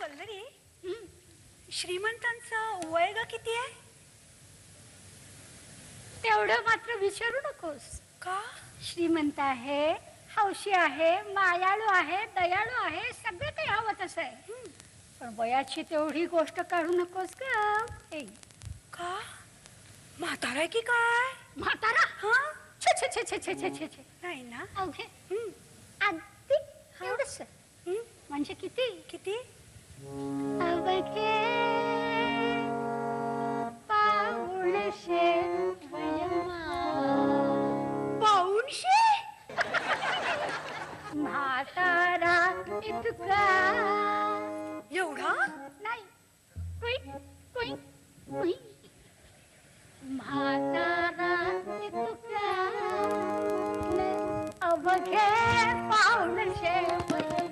पण वल्लरी श्रीमंतांचं वय ग किती आहे? तेवढं मात्र विचारू नकोस. का? श्रीमंत आहे हौशी आहे मायाळू आहे दयाळू आहे सगळं काही हवं तसं आहे. पण वयाची तेवढी गोष्ट काढू नकोस ग. का? म्हातारा की काय? म्हातारा? हा? छे छे छे छे छे छे छे छे. नाही ना. अवघे. अगदी एवढंच. म्हणजे किती? किती? Dù đó Đây Quý Quý Quý ta ra Tiếp tục ra Nên Ở vực khép Bao nên sẽ Quý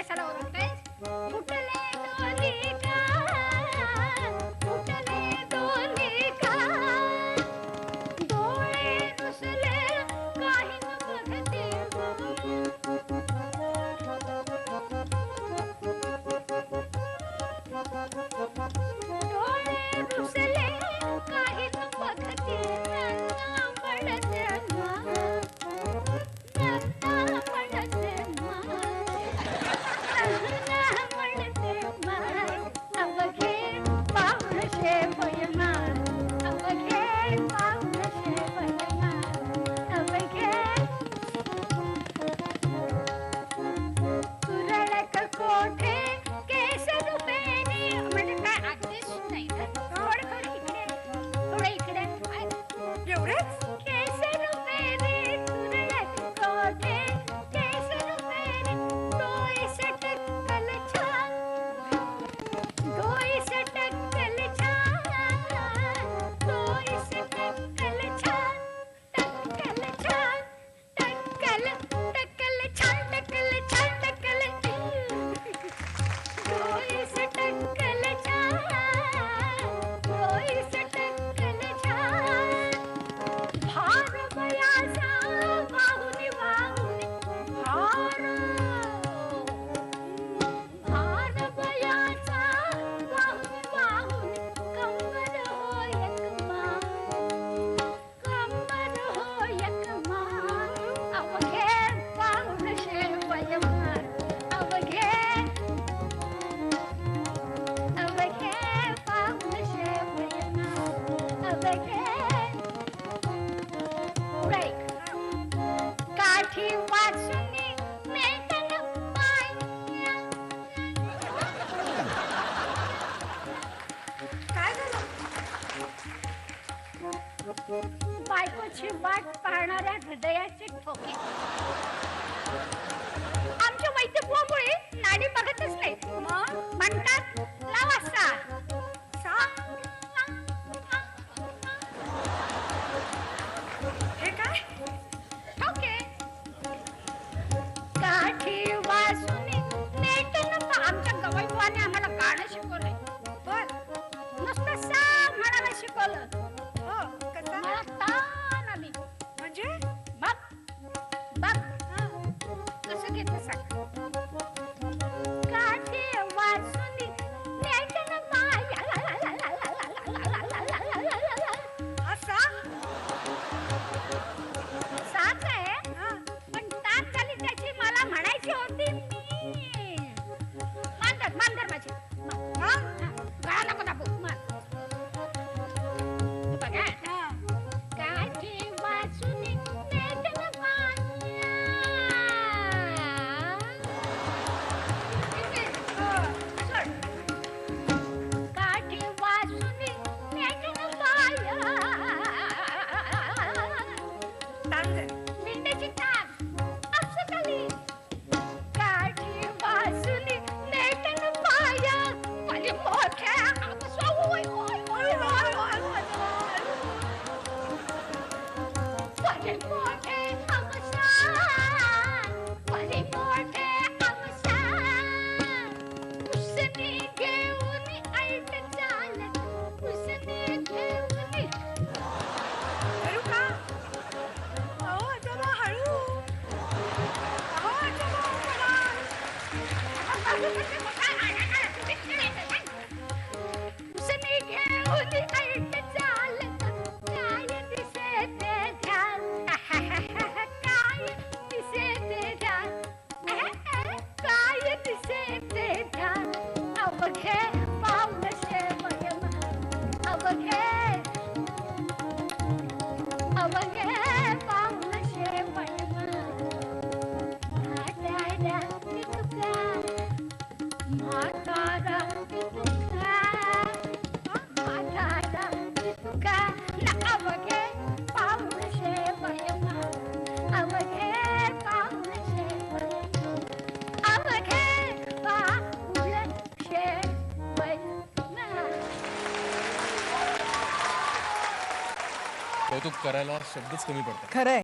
तुझी पाहणाऱ्या हृदयाचे ठोके. 我看看来来来来来来来来来来来来来来来 कौतुक करायला शब्दच कमी पडतात. खरंय.